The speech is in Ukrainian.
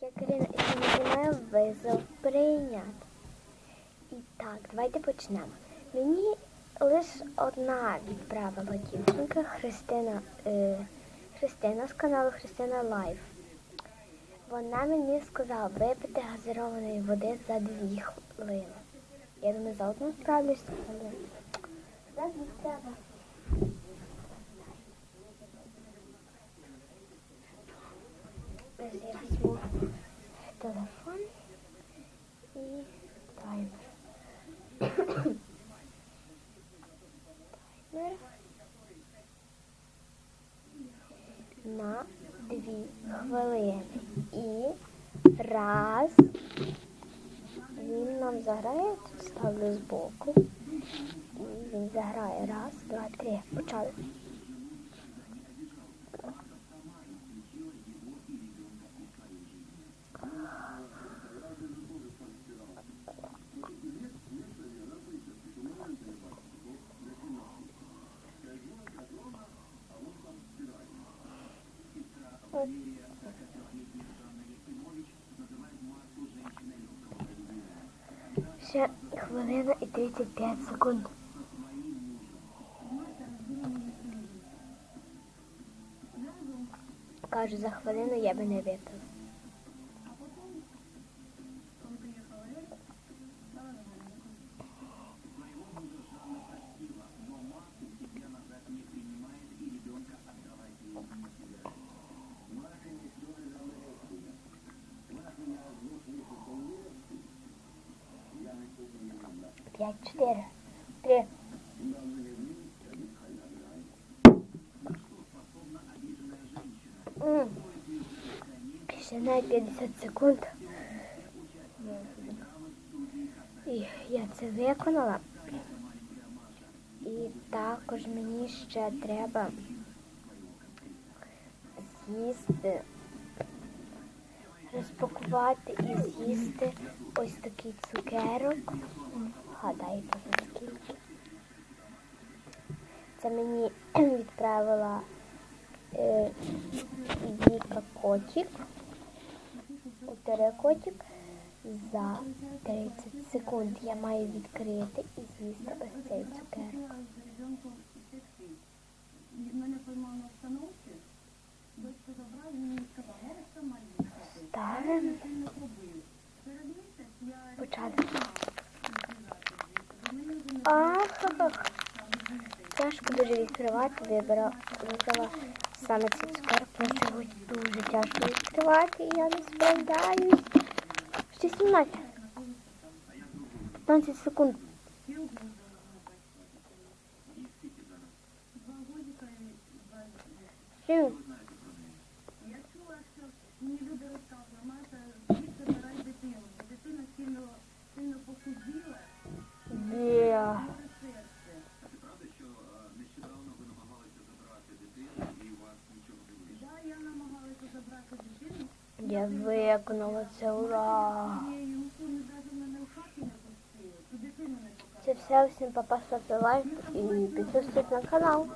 Я Карина і знімаю визов прийняти. І так, давайте почнемо. Мені лише одна відправила дівчинка Христина, е, Христина з каналу Христина Лайф. Вона мені сказала випити газированої води за дві хвилини. Я думаю, за одну справлюсь, але за дві треба. Телефон і таймер. таймер на дві хвилини. І раз. Він нам заграє, тут ставлю збоку. І він заграє. Раз, два, три. Почали. Ще хвилина і 35 секунд. Кажу, за хвилину я би не випила. П'ять, чотири, три. Ще 50 секунд. І я це виконала. І також мені ще треба з'їсти, розпакувати і з'їсти ось такий цукерок. За скільки. Це мені відправила е, Віка Котик. Повторяю котик. За 30 секунд я маю відкрити і з'їсти ось цей цукерок. Мене поймав Ах, тяжко дуже відкривати, вибрала, саме цей цукерок, тому що дуже тяжко відкривати, і я не справляюсь. Ще 17. 15 секунд. два Я виконала це, ура! Це все, всім папа, ставте лайк і підписуйтесь на канал.